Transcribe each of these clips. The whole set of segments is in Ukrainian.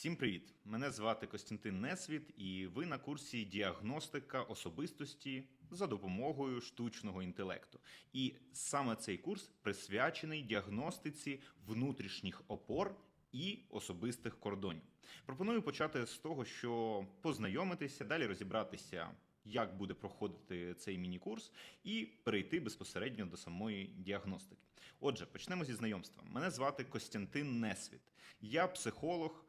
Всім привіт! Мене звати Костянтин Несвіт, і ви на курсі діагностика особистості за допомогою штучного інтелекту. І саме цей курс присвячений діагностиці внутрішніх опор і особистих кордонів. Пропоную почати з того, що познайомитися, далі розібратися. Як буде проходити цей міні-курс, і перейти безпосередньо до самої діагностики. Отже, почнемо зі знайомства. Мене звати Костянтин Несвіт. Я психолог,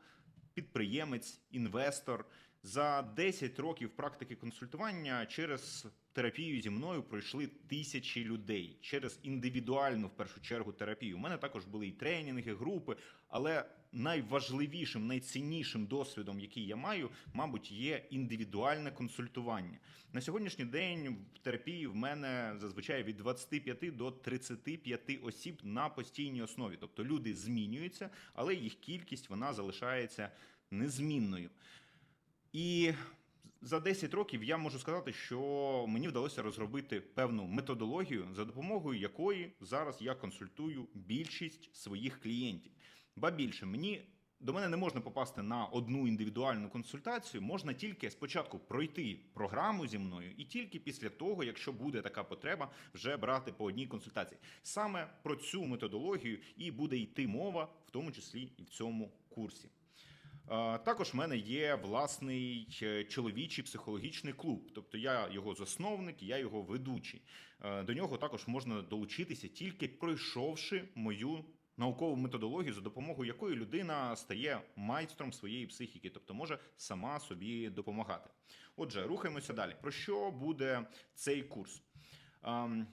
підприємець, інвестор. За 10 років практики консультування через терапію зі мною пройшли тисячі людей через індивідуальну в першу чергу терапію. У мене також були і тренінги, групи, але найважливішим, найціннішим досвідом, який я маю, мабуть, є індивідуальне консультування. На сьогоднішній день в терапії в мене зазвичай від 25 до 35 осіб на постійній основі. Тобто люди змінюються, але їх кількість вона залишається незмінною. І за 10 років я можу сказати, що мені вдалося розробити певну методологію, за допомогою якої зараз я консультую більшість своїх клієнтів. Ба більше мені. До мене не можна попасти на одну індивідуальну консультацію, можна тільки спочатку пройти програму зі мною, і тільки після того, якщо буде така потреба, вже брати по одній консультації. Саме про цю методологію і буде йти мова, в тому числі і в цьому курсі. Також в мене є власний е, чоловічий психологічний клуб, тобто я його засновник, я його ведучий. Е, До нього також можна долучитися тільки пройшовши мою наукову методологію, за допомогою якої людина стає майстром своєї психіки, тобто може сама собі допомагати. Отже, рухаємося далі. Про що буде цей курс? Ем,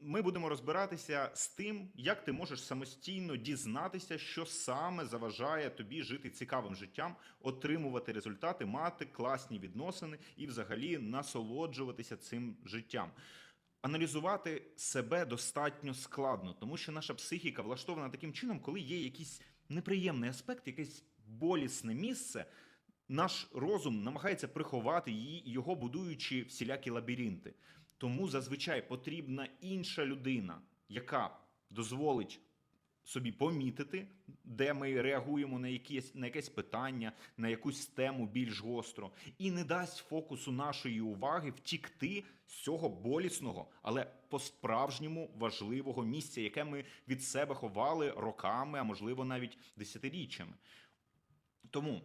Ми будемо розбиратися з тим, як ти можеш самостійно дізнатися, що саме заважає тобі жити цікавим життям, отримувати результати, мати класні відносини і взагалі насолоджуватися цим життям. Аналізувати себе достатньо складно, тому що наша психіка влаштована таким чином, коли є якийсь неприємний аспект, якесь болісне місце. Наш розум намагається приховати її, його будуючи всілякі лабіринти. Тому зазвичай потрібна інша людина, яка дозволить собі помітити, де ми реагуємо на якесь, на якесь питання, на якусь тему більш гостро, і не дасть фокусу нашої уваги втікти з цього болісного, але по-справжньому важливого місця, яке ми від себе ховали роками, а можливо навіть десятиріччями. Тому.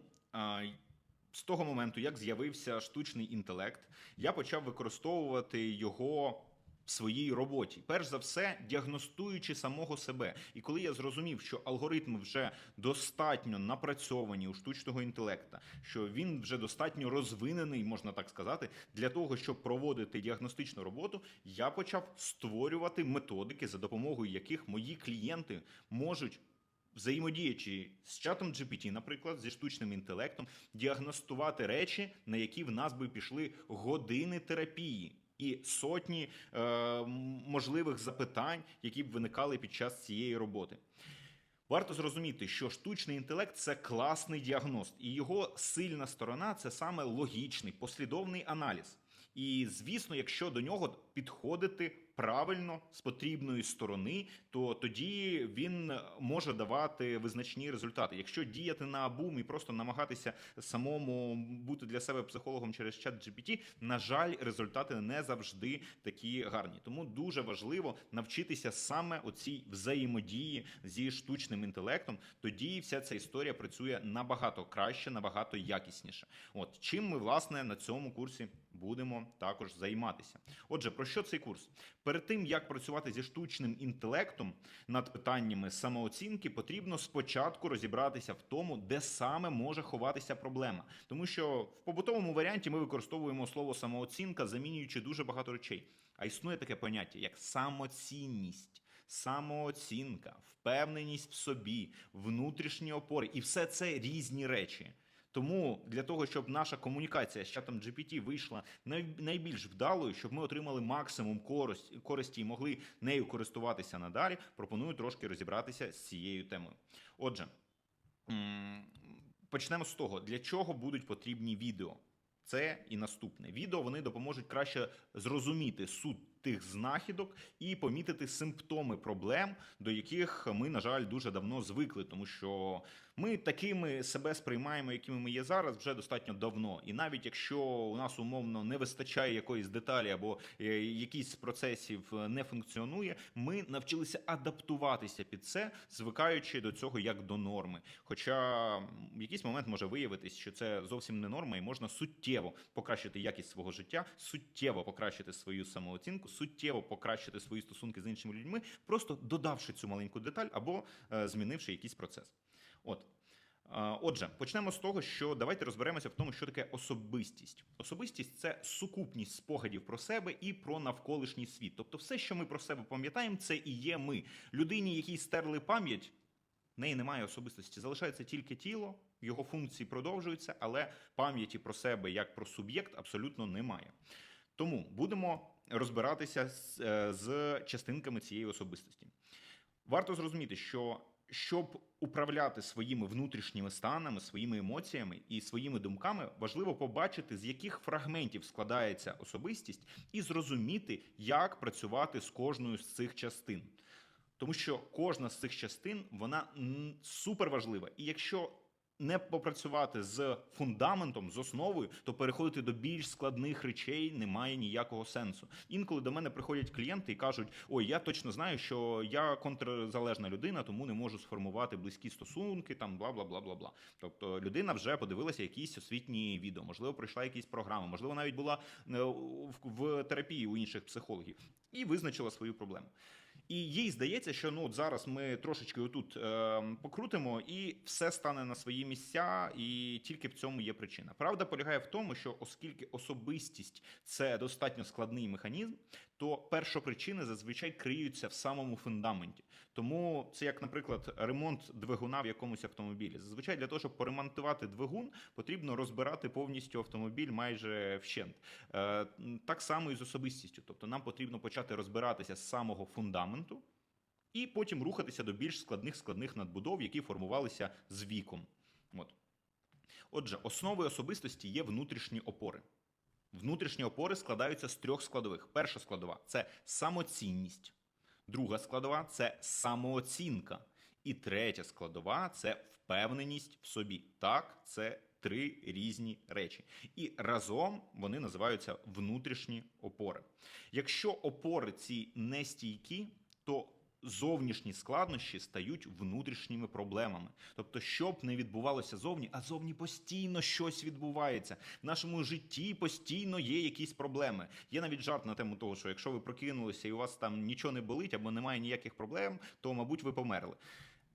з того моменту, як з'явився штучний інтелект, я почав використовувати його своїй роботі. Перш за все, діагностуючи самого себе. І коли я зрозумів, що алгоритми вже достатньо напрацьовані у штучного інтелекта, що він вже достатньо розвинений, можна так сказати, для того, щоб проводити діагностичну роботу, я почав створювати методики, за допомогою яких мої клієнти можуть взаємодіючи з чатом GPT, наприклад, зі штучним інтелектом, діагностувати речі, на які в нас би пішли години терапії. І сотні е, можливих запитань, які б виникали під час цієї роботи. Варто зрозуміти, що штучний інтелект це класний діагност, і його сильна сторона це саме логічний, послідовний аналіз. І звісно, якщо до нього підходити правильно з потрібної сторони, то тоді він може давати визначні результати. Якщо діяти на бум і просто намагатися самому бути для себе психологом через чат GPT, на жаль, результати не завжди такі гарні. Тому дуже важливо навчитися саме оцій взаємодії зі штучним інтелектом. Тоді вся ця історія працює набагато краще, набагато якісніше. От чим ми власне на цьому курсі будемо також займатися. Отже, про що цей курс? Перед тим як працювати зі штучним інтелектом над питаннями самооцінки, потрібно спочатку розібратися в тому, де саме може ховатися проблема, тому що в побутовому варіанті ми використовуємо слово самооцінка, замінюючи дуже багато речей. А існує таке поняття як самоцінність. Самооцінка, впевненість в собі, внутрішні опори, і все це різні речі. Тому для того, щоб наша комунікація з чатом GPT вийшла найбільш вдалою, щоб ми отримали максимум користі і могли нею користуватися надалі, пропоную трошки розібратися з цією темою. Отже, почнемо з того, для чого будуть потрібні відео. Це і наступне відео вони допоможуть краще зрозуміти суть тих знахідок і помітити симптоми проблем, до яких ми, на жаль, дуже давно звикли, тому що ми такими себе сприймаємо, якими ми є зараз, вже достатньо давно. І навіть якщо у нас умовно не вистачає якоїсь деталі або е, якийсь з процесів е, не функціонує, ми навчилися адаптуватися під це, звикаючи до цього як до норми. Хоча в якийсь момент може виявитись, що це зовсім не норма, і можна суттєво покращити якість свого життя, суттєво покращити свою самооцінку, суттєво покращити свої стосунки з іншими людьми, просто додавши цю маленьку деталь або е, змінивши якийсь процес. От. Отже, почнемо з того, що давайте розберемося в тому, що таке особистість. Особистість це сукупність спогадів про себе і про навколишній світ. Тобто, все, що ми про себе пам'ятаємо, це і є ми. Людині, якій стерли пам'ять, в неї немає особистості. Залишається тільки тіло, його функції продовжуються, але пам'яті про себе як про суб'єкт абсолютно немає. Тому будемо розбиратися з, е, з частинками цієї особистості. Варто зрозуміти, що щоб управляти своїми внутрішніми станами, своїми емоціями і своїми думками, важливо побачити, з яких фрагментів складається особистість, і зрозуміти, як працювати з кожною з цих частин. Тому що кожна з цих частин вона супер важлива. І якщо не попрацювати з фундаментом, з основою, то переходити до більш складних речей немає ніякого сенсу. Інколи до мене приходять клієнти і кажуть: ой, я точно знаю, що я контрзалежна людина, тому не можу сформувати близькі стосунки, там бла бла бла бла бла. Тобто людина вже подивилася якісь освітні відео, можливо, пройшла якісь програми, можливо, навіть була е, в- в терапії у інших психологів і визначила свою проблему. І їй здається, що ну от зараз ми трошечки отут е, покрутимо, і все стане на свої місця, і тільки в цьому є причина. Правда полягає в тому, що оскільки особистість це достатньо складний механізм, то першопричини зазвичай криються в самому фундаменті. Тому це як, наприклад, ремонт двигуна в якомусь автомобілі. Зазвичай для того, щоб поремонтувати двигун, потрібно розбирати повністю автомобіль майже вщент. Е, Так само і з особистістю. Тобто нам потрібно почати розбиратися з самого фундаменту. І потім рухатися до більш складних складних надбудов, які формувалися з віком. От. Отже, основою особистості є внутрішні опори. Внутрішні опори складаються з трьох складових. Перша складова це самоцінність, друга складова це самооцінка. І третя складова це впевненість в собі. Так, це три різні речі. І разом вони називаються внутрішні опори. Якщо опори ці нестійкі, то зовнішні складнощі стають внутрішніми проблемами. Тобто, що б не відбувалося зовні, а зовні постійно щось відбувається. В нашому житті постійно є якісь проблеми. Є навіть жарт на тему того, що якщо ви прокинулися і у вас там нічого не болить або немає ніяких проблем, то мабуть ви померли.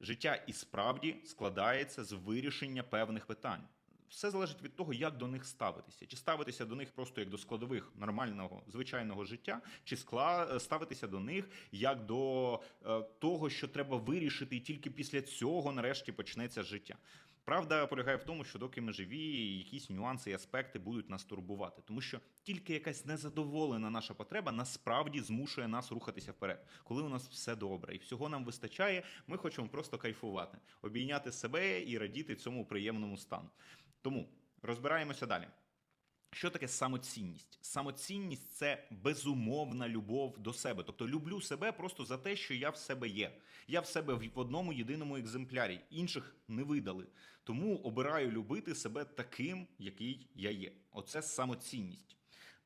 Життя і справді складається з вирішення певних питань. Все залежить від того, як до них ставитися. Чи ставитися до них просто як до складових нормального звичайного життя, чи скла... ставитися до них як до е, того, що треба вирішити, і тільки після цього нарешті почнеться життя. Правда полягає в тому, що доки ми живі, якісь нюанси і аспекти будуть нас турбувати, тому що тільки якась незадоволена наша потреба насправді змушує нас рухатися вперед. Коли у нас все добре і всього нам вистачає, ми хочемо просто кайфувати, обійняти себе і радіти цьому приємному стану. Тому розбираємося далі. Що таке самоцінність? Самоцінність це безумовна любов до себе. Тобто люблю себе просто за те, що я в себе є. Я в себе в одному єдиному екземплярі. Інших не видали. Тому обираю любити себе таким, який я є. Оце самоцінність.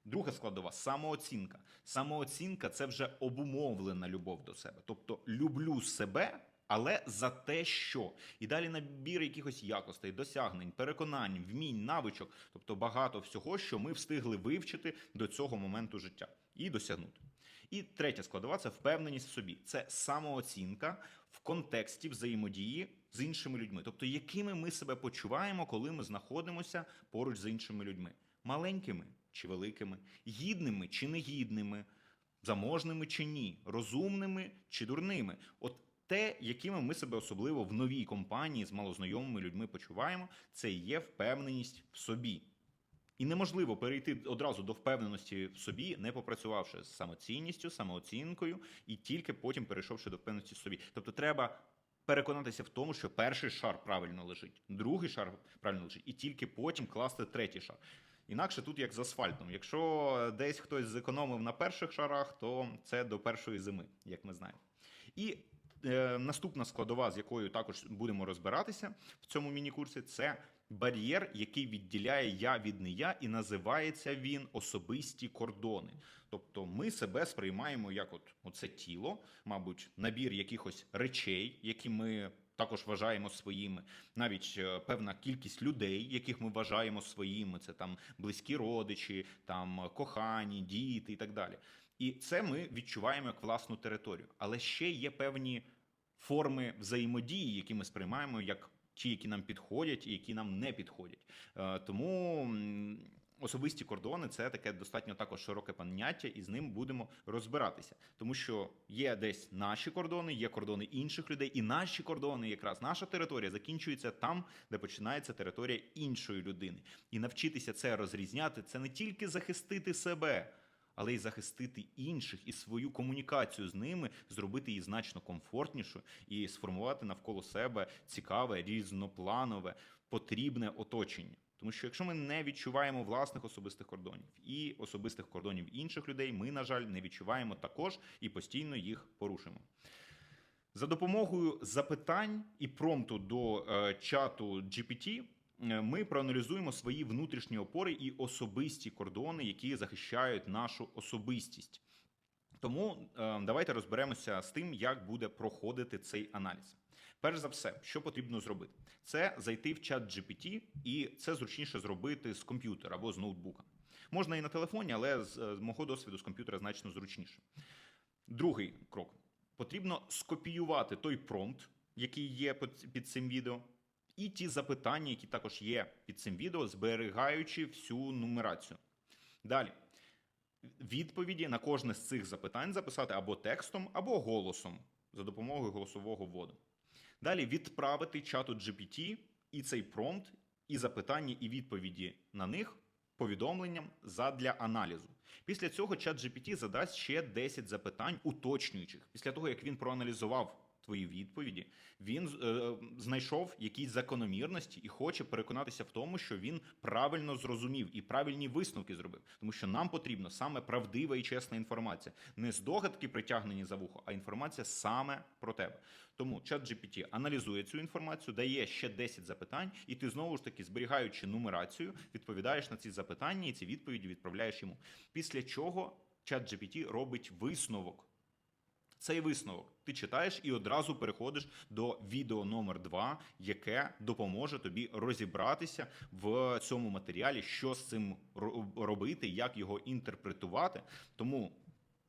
Друга складова самооцінка. Самооцінка це вже обумовлена любов до себе. Тобто люблю себе, але за те, що. І далі набір якихось якостей, досягнень, переконань, вмінь, навичок, тобто багато всього, що ми встигли вивчити до цього моменту життя і досягнути. І третя складова це впевненість в собі. Це самооцінка в контексті взаємодії з іншими людьми. Тобто, якими ми себе почуваємо, коли ми знаходимося поруч з іншими людьми. Маленькими чи великими, гідними чи негідними, заможними чи ні, розумними чи дурними. От те, якими ми себе особливо в новій компанії з малознайомими людьми почуваємо, це є впевненість в собі. І неможливо перейти одразу до впевненості в собі, не попрацювавши з самоцінністю, самооцінкою, і тільки потім перейшовши до впевненості в собі. Тобто, треба переконатися в тому, що перший шар правильно лежить, другий шар правильно лежить, і тільки потім класти третій шар. Інакше тут як з асфальтом. Якщо десь хтось зекономив на перших шарах, то це до першої зими, як ми знаємо. І наступна складова, з якою також будемо розбиратися в цьому міні-курсі, це бар'єр, який відділяє я від не я, і називається він особисті кордони. Тобто ми себе сприймаємо як от оце тіло, мабуть, набір якихось речей, які ми також вважаємо своїми, навіть е, певна кількість людей, яких ми вважаємо своїми, це там близькі родичі, там е, кохані, діти і так далі. І це ми відчуваємо як власну територію. Але ще є певні форми взаємодії, які ми сприймаємо як ті, які нам підходять, і які нам не підходять. Е, Тому особисті кордони це таке достатньо також широке поняття, і з ним будемо розбиратися. Тому що є десь наші кордони, є кордони інших людей, і наші кордони, якраз наша територія, закінчується там, де починається територія іншої людини. І навчитися це розрізняти це не тільки захистити себе. Але й захистити інших і свою комунікацію з ними, зробити її значно комфортнішою і сформувати навколо себе цікаве, різнопланове, потрібне оточення. Тому що якщо ми не відчуваємо власних особистих кордонів і особистих кордонів інших людей, ми, на жаль, не відчуваємо також і постійно їх порушуємо. За допомогою запитань і промпту до е, чату GPT ми проаналізуємо свої внутрішні опори і особисті кордони, які захищають нашу особистість. Тому е, давайте розберемося з тим, як буде проходити цей аналіз. Перш за все, що потрібно зробити, це зайти в чат GPT, і це зручніше зробити з комп'ютера або з ноутбука. Можна і на телефоні, але з, е, з мого досвіду з комп'ютера значно зручніше. Другий крок: потрібно скопіювати той промпт, який є під цим відео, і ті запитання, які також є під цим відео, зберігаючи всю нумерацію. Далі. Відповіді на кожне з цих запитань записати або текстом, або голосом за допомогою голосового вводу. Далі відправити чату GPT і цей промпт, і запитання, і відповіді на них повідомленням задля аналізу. Після цього чат GPT задасть ще 10 запитань уточнюючих. Після того, як він проаналізував твої відповіді, він е, знайшов якісь закономірності і хоче переконатися в тому, що він правильно зрозумів і правильні висновки зробив. Тому що нам потрібна саме правдива і чесна інформація, не здогадки притягнені за вухо, а інформація саме про тебе. Тому чат GPT аналізує цю інформацію, дає ще 10 запитань, і ти знову ж таки, зберігаючи нумерацію, відповідаєш на ці запитання і ці відповіді відправляєш йому. Після чого чат GPT робить висновок. Цей висновок ти читаєш і одразу переходиш до відео номер 2 яке допоможе тобі розібратися в цьому матеріалі, що з цим робити, як його інтерпретувати. Тому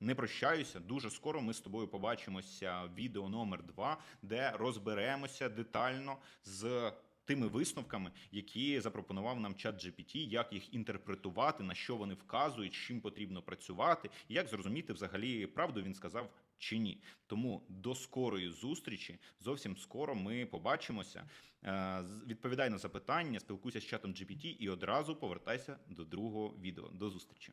не прощаюся. Дуже скоро ми з тобою побачимося в відео номер 2 де розберемося детально з. Тими висновками, які запропонував нам чат GPT, як їх інтерпретувати, на що вони вказують, з чим потрібно працювати, і як зрозуміти взагалі правду він сказав чи ні. Тому до скорої зустрічі. Зовсім скоро ми побачимося. Е, Відповідай на запитання, спілкуйся з чатом GPT і одразу повертайся до другого відео. До зустрічі.